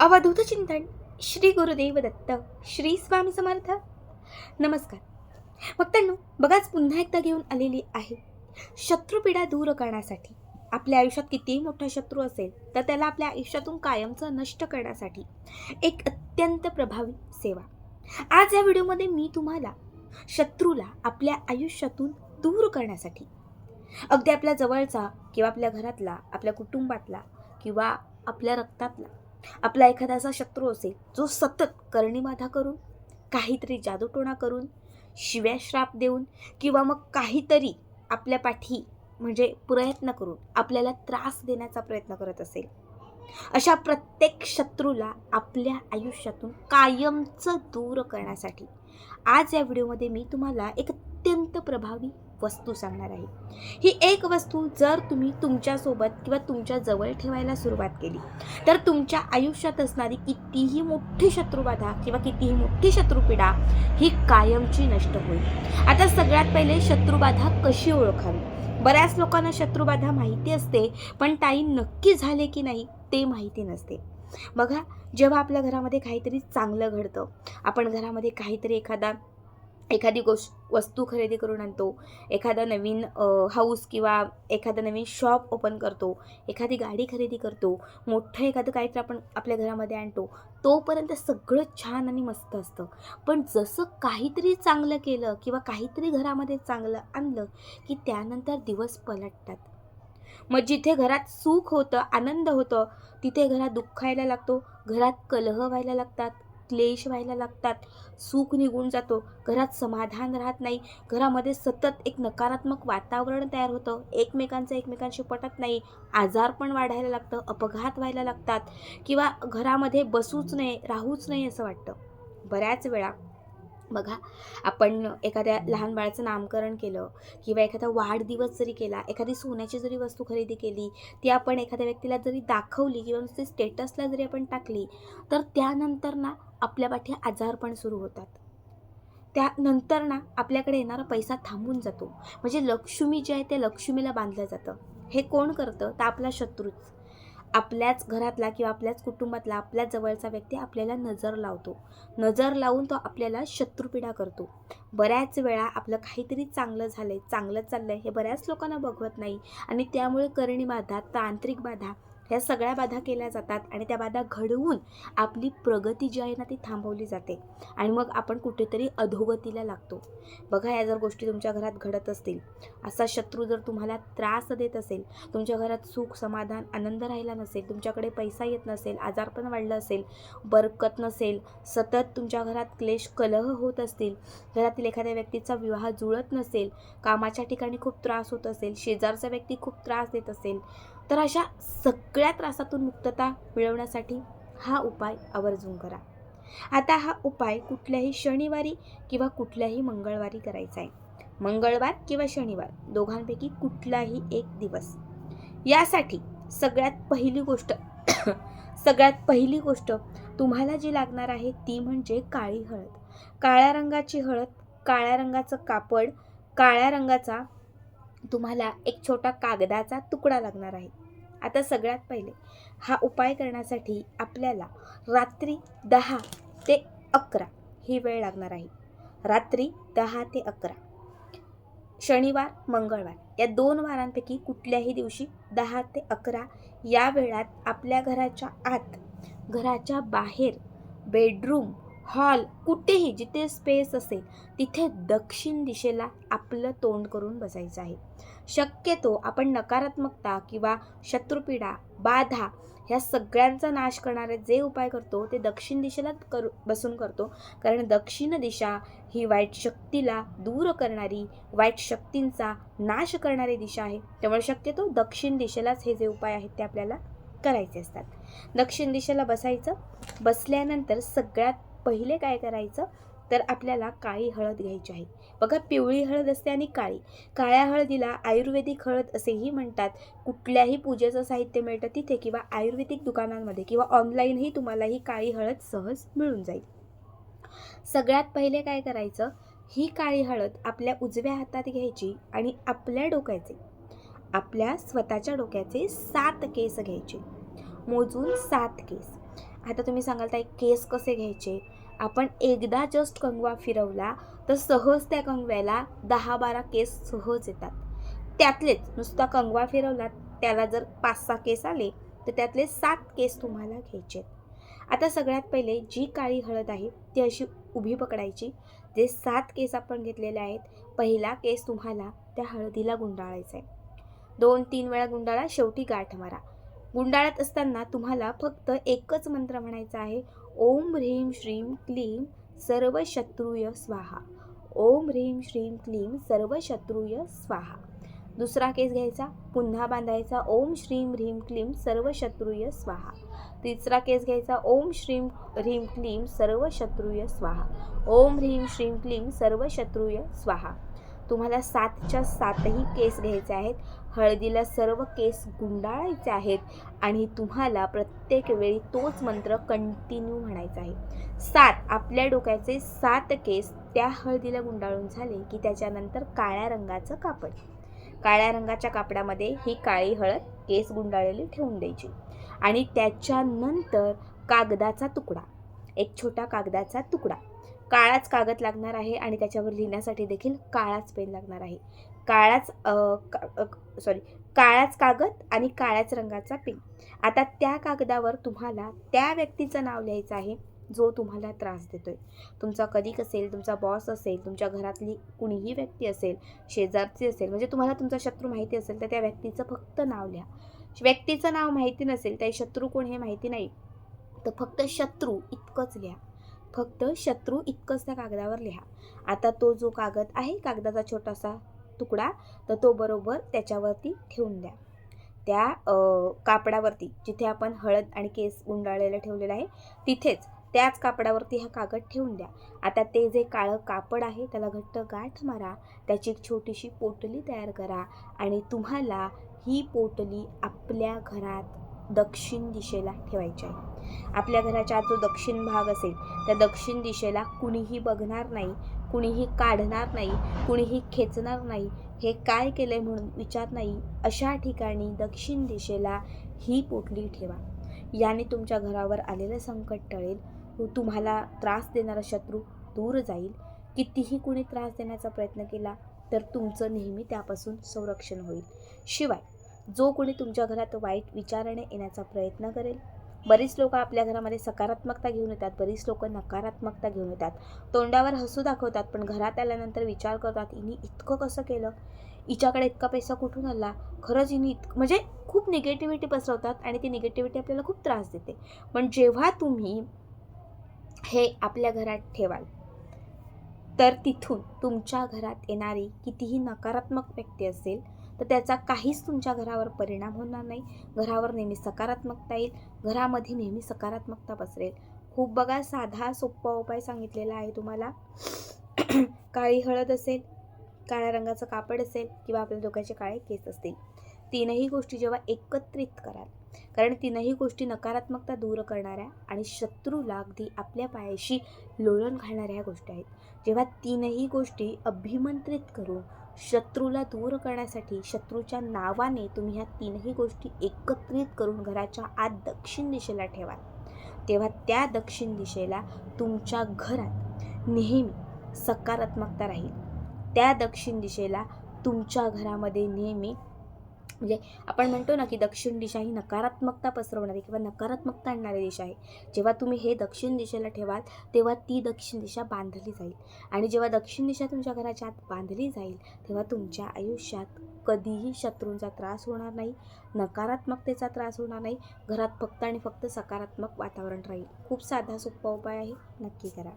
अवधूत चिंतन श्री गुरुदेव दत्त श्री स्वामी समर्थ. नमस्कार. भक्तांनो बघाच पुन्हा एकदा घेऊन आलेली आहे. शत्रुपीडा दूर करण्यासाठी आपल्या आयुष्यात कितीही मोठा शत्रू असेल तर त्याला आपल्या आयुष्यातून कायमचं नष्ट करण्यासाठी एक अत्यंत प्रभावी सेवा. आज या व्हिडिओमध्ये मी तुम्हाला शत्रूला आपल्या आयुष्यातून दूर करण्यासाठी अगदी आपल्या जवळचा किंवा आपल्या घरातला आपल्या कुटुंबातला किंवा आपल्या रक्तातला आपला एखादा असा शत्रू असेल जो सतत करणीबाधा करून काहीतरी जादूटोणा करून शिव्या श्राप देऊन किंवा मग काहीतरी आपल्या पाठी म्हणजे प्रयत्न करून आपल्याला त्रास देण्याचा प्रयत्न करत असेल अशा प्रत्येक शत्रूला आपल्या आयुष्यातून कायमचं दूर करण्यासाठी आज या व्हिडिओमध्ये मी तुम्हाला एक अत्यंत प्रभावी वस्तू सांगणार आहे. ही एक वस्तू जर तुम्ही तुमच्यासोबत किंवा तुमच्या जवळ ठेवायला सुरुवात केली तर तुमच्या आयुष्यात असणारी कितीही मोठी शत्रुबाधा किंवा कितीही मोठी शत्रुपीडा ही कायमची नष्ट होईल. आता सगळ्यात पहिले शत्रुबाधा कशी ओळखावी? बऱ्याच लोकांना शत्रुबाधा माहिती असते पण ताई नक्की झाले की नाही ते माहिती नसते. बघा जेव्हा आपल्या घरामध्ये काहीतरी चांगलं घडतं आपण घरामध्ये काहीतरी एखादा एखादी गोष्ट वस्तू खरेदी करून आणतो एखादा नवीन हाऊस किंवा एखादा नवीन शॉप ओपन करतो एखादी गाडी खरेदी करतो मोठं एखादं काहीतरी आपण आपल्या घरामध्ये आणतो तोपर्यंत सगळं छान आणि मस्त असतं. पण जसं काहीतरी चांगलं केलं किंवा काहीतरी घरामध्ये चांगलं आणलं की त्यानंतर दिवस पलटतात. मग जिथे घरात सुख होतं आनंद होतं तिथे घरात दुःखायला लागतो घरात कलह व्हायला लागतात क्लेश व्हायला लागतात. सुख निघून जातो. घरात समाधान राहत नाही. घरामध्ये सतत एक नकारात्मक वातावरण तयार होतं. एकमेकांचं एकमेकांशी पटत नाही. आजार पण वाढायला लागतं. अपघात व्हायला लागतात. किंवा घरामध्ये बसूच नये राहूच नाही असं वाटतं. बऱ्याच वेळा बघा आपण एखाद्या लहान बाळाचं नामकरण केलं किंवा एखादा वाढदिवस जरी केला एखादी सोन्याची जरी वस्तू खरेदी केली ती आपण एखाद्या व्यक्तीला जरी दाखवली किंवा नुसती स्टेटसला जरी आपण टाकली तर त्यानंतर ना आपल्या पाठी आजार पण सुरू होतात. त्यानंतर ना आपल्याकडे येणारा पैसा थांबून जातो. म्हणजे लक्ष्मी जे आहे ते लक्ष्मीला बांधलं जातं. हे कोण करतं? तर आपला शत्रूच. आपल्याच घरातला किंवा आपल्याच कुटुंबातला आपल्या जवळचा व्यक्ती आपल्याला नजर लावतो. नजर लावून तो आपल्याला शत्रुपीडा करतो. बऱ्याच वेळा आपलं काहीतरी चांगलं झालं आहे चांगलं चाललं आहे हे बऱ्याच लोकांना बघवत नाही. आणि त्यामुळे करणी बाधा तांत्रिक बाधा ह्या सगळ्या बाधा केल्या जातात आणि त्या बाधा घडवून आपली प्रगती जी आहे ना ती थांबवली जाते. आणि मग आपण कुठेतरी अधोगतीला लागतो. बघा या जर गोष्टी तुमच्या घरात घडत असतील असा शत्रू जर तुम्हाला त्रास देत असेल तुमच्या घरात सुख समाधान आनंद राहिला नसेल तुमच्याकडे पैसा येत नसेल आजारपण वाढलं असेल बरकत नसेल सतत तुमच्या घरात क्लेश कलह होत असतील घरातील एखाद्या व्यक्तीचा विवाह जुळत नसेल कामाच्या ठिकाणी खूप त्रास होत असेल शेजारचा व्यक्ती खूप त्रास देत असेल तर अशा सगळ्या त्रासातून मुक्तता मिळवण्यासाठी हा उपाय आवर्जून करा. आता हा उपाय कुठल्याही शनिवारी किंवा कुठल्याही मंगळवारी करायचा आहे. मंगळवार किंवा शनिवार दोघांपैकी कुठलाही एक दिवस. यासाठी सगळ्यात पहिली गोष्ट सगळ्यात पहिली गोष्ट तुम्हाला जी लागणार आहे ती म्हणजे काळी हळद. काळ्या रंगाची हळद काळ्या रंगाचं कापड काळ्या रंगाचा तुम्हाला एक छोटा कागदाचा तुकडा लागणार आहे. आता सगळ्यात पहिले हा उपाय करण्यासाठी आपल्याला रात्री दहा ते अकरा ही वेळ लागणार आहे. रात्री दहा ते अकरा. शनिवार मंगळवार या दोन वारांपैकी कुठल्याही दिवशी दहा ते अकरा या वेळात आपल्या घराच्या आत घराच्या बाहेर बेडरूम हॉल कुठेही जिथे स्पेस असेल तिथे दक्षिण दिशेला आपलं तोंड करून बसायचं आहे. शक्यतो आपण नकारात्मकता किंवा शत्रुपीडा बाधा ह्या सगळ्यांचा नाश करणारे जे उपाय करतो ते दक्षिण दिशेला करू बसून करतो. कारण दक्षिण दिशा ही वाईट शक्तीला दूर करणारी वाईट शक्तींचा नाश करणारी दिशा आहे. त्यामुळे शक्यतो दक्षिण दिशेलाच हे जे उपाय आहेत ते आपल्याला करायचे असतात. दक्षिण दिशेला बसायचं बसल्यानंतर सगळ्यात पहिले काय करायचं? तर आपल्याला काळी हळद घ्यायची आहे. बघा पिवळी हळद असते आणि काळी. काळ्या हळदीला आयुर्वेदिक हळद असेही म्हणतात. कुठल्याही पूजेचं साहित्य मिळतं तिथे किंवा आयुर्वेदिक दुकानांमध्ये किंवा ऑनलाईनही तुम्हाला ही काळी हळद सहज मिळून जाईल. सगळ्यात पहिले काय करायचं? ही काळी हळद आपल्या उजव्या हातात घ्यायची आणि आपल्या डोक्याचे आपल्या स्वतःच्या डोक्याचे सात केस घ्यायचे. मोजून सात केस. आता तुम्ही सांगाल ताई केस कसे घ्यायचे? आपण एकदा जस्ट कंगवा फिरवला तर सहज त्या कंगव्याला दहा बारा केस सहज येतात. त्यातलेच नुसता कंगवा फिरवला त्याला जर पाच सहा केस आले तर त्यातले सात केस तुम्हाला घ्यायचे आता सगळ्यात पहिले जी काळी हळद आहे ती अशी उभी पकडायची. जे सात केस आपण घेतलेले आहेत पहिला केस तुम्हाला त्या हळदीला गुंडाळायचा आहे. दोन तीन वेळा गुंडाळा शेवटी गाठ मारा. गुंडाळत असताना तुम्हाला फक्त एकच मंत्र म्हणायचा आहे. ओम ह्रीम श्रीम क्लीम सर्व शत्रुय स्वाहा. ओम ह्रीम श्रीम क्लीम सर्व शत्रुय स्वाहा. दुसरा केस घ्यायचा. पुन्हा बांधायचा. ओम श्रीम ह्रीम क्लीम सर्व शत्रुय स्वाहा. तिसरा केस घ्यायचा. ओम श्रीम ह्रीम क्लीम सर्व शत्रुय स्वाहा. ओम ह्रीम श्रीम क्लीम सर्व शत्रुय स्वाहा. तुम्हाला सातच्या सातही केस घ्यायचे आहेत. हळदीला सर्व केस गुंडाळायचे आहेत आणि तुम्हाला प्रत्येक वेळी तोच मंत्र कंटिन्यू म्हणायचा आहे. सात आपल्या डोक्याचे सात केस त्या हळदीला गुंडाळून झाले की त्याच्यानंतर काळ्या रंगाचं कापड. काळ्या रंगाच्या कापडामध्ये ही काळी हळद केस गुंडाळलेली ठेवून द्यायची. आणि त्याच्यानंतर कागदाचा तुकडा एक छोटा कागदाचा तुकडा. काळाच कागद लागणार आहे आणि त्याच्यावर लिहिण्यासाठी देखील काळाच पेन लागणार आहे. काळाच सॉरी काळाच कागद आणि काळ्याच रंगाचा पेन. आता त्या कागदावर तुम्हाला त्या व्यक्तीचं नाव लिहायचं आहे जो तुम्हाला त्रास देतोय. तुमचा कलिक असेल तुमचा बॉस असेल तुमच्या घरातली कुणीही व्यक्ती असेल शेजारची असेल म्हणजे तुम्हाला तुमचा शत्रू माहिती असेल तर त्या व्यक्तीचं फक्त नाव लिहा. व्यक्तीचं नाव माहिती नसेल त्या शत्रू कोण हे माहिती नाही. तर फक्त शत्रू इतकंच लिहा. फक्त शत्रू इतकंच त्या कागदावर लिहा. आता तो जो कागद आहे कागदाचा छोटासा तुकडा तर तो बरोबर त्याच्यावरती ठेवून द्या. त्या कापडावरती जिथे आपण हळद आणि केस गुंडाळलेलं ठेवलेलं आहे तिथेच त्याच कापडावरती हा कागद ठेवून द्या. आता ते जे काळं कापड आहे त्याला घट्ट गाठ मारा. त्याची एक छोटीशी पोटली तयार करा आणि तुम्हाला ही पोटली आपल्या घरात दक्षिण दिशेला ठेवायचे आहे. आपल्या घराच्या जो दक्षिण भाग असेल त्या दक्षिण दिशेला कुणीही बघणार नाही कुणीही काढणार नाही कुणीही खेचणार नाही हे काय केलं आहे म्हणून विचार नाही अशा ठिकाणी दक्षिण दिशेला ही पोटली ठेवा. याने तुमच्या घरावर आलेलं संकट टळेल तुम्हाला त्रास देणारा शत्रू दूर जाईल. कितीही कुणी त्रास देण्याचा प्रयत्न केला तर तुमचं नेहमी त्यापासून संरक्षण होईल. शिवाय जो कोणी तुमच्या घरात वाईट विचाराने येण्याचा प्रयत्न करेल. बरीच लोक आपल्या घरामध्ये सकारात्मकता घेऊन येतात बरीच लोक नकारात्मकता घेऊन येतात. तोंडावर हसू दाखवतात पण घरात आल्यानंतर विचार करतात हिने इतकं कसं केलं? हिच्याकडे इतका पैसा कुठून आला? खरंच हिने इत म्हणजे खूप निगेटिव्हिटी पसरवतात आणि ती निगेटिव्हिटी आपल्याला खूप त्रास देते. पण जेव्हा तुम्ही हे आपल्या घरात ठेवाल तर तिथून तुमच्या घरात येणारी कितीही नकारात्मक व्यक्ती असेल तर त्याचा काहीच तुमच्या घरावर परिणाम होणार नाही. घरावर नेहमी सकारात्मकता येईल. घरामध्ये नेहमी सकारात्मकता पसरेल. खूप बघा साधा सोपा उपाय सांगितलेला आहे तुम्हाला. काळी हळद असेल काळ्या रंगाचं कापड असेल किंवा आपल्या डोक्याचे काळे केस असतील. तीनही गोष्टी जेव्हा एकत्रित कराल कारण तीनही गोष्टी नकारात्मकता दूर करणाऱ्या आणि शत्रूला अगदी आपल्या पायाशी लोळण घालणाऱ्या ह्या गोष्टी आहेत. जेव्हा तीनही गोष्टी अभिमंत्रित करून शत्रूला दूर करण्यासाठी शत्रूच्या नावाने तुम्ही ह्या तीनही गोष्टी एकत्रित करून घराच्या आत दक्षिण दिशेला ठेवाल. तेव्हा त्या दक्षिण दिशेला तुमच्या घरात नेहमी सकारात्मकता राहील. त्या दक्षिण दिशेला तुमच्या घरामध्ये नेहमी म्हणजे आपण म्हणतो ना की दक्षिण दिशा ही नकारात्मकता पसरवणारी किंवा नकारात्मकता आणणारी दिशा आहे. जेव्हा तुम्ही हे दक्षिण दिशेला ठेवाल तेव्हा ती दक्षिण दिशा बांधली जाईल. आणि जेव्हा दक्षिण दिशा तुमच्या घराच्या आत बांधली जाईल तेव्हा तुमच्या आयुष्यात कधीही शत्रूंचा त्रास होणार नाही नकारात्मकतेचा त्रास होणार नाही घरात फक्त आणि फक्त सकारात्मक वातावरण राहील. खूप साधा सोपा उपाय आहे नक्की करा.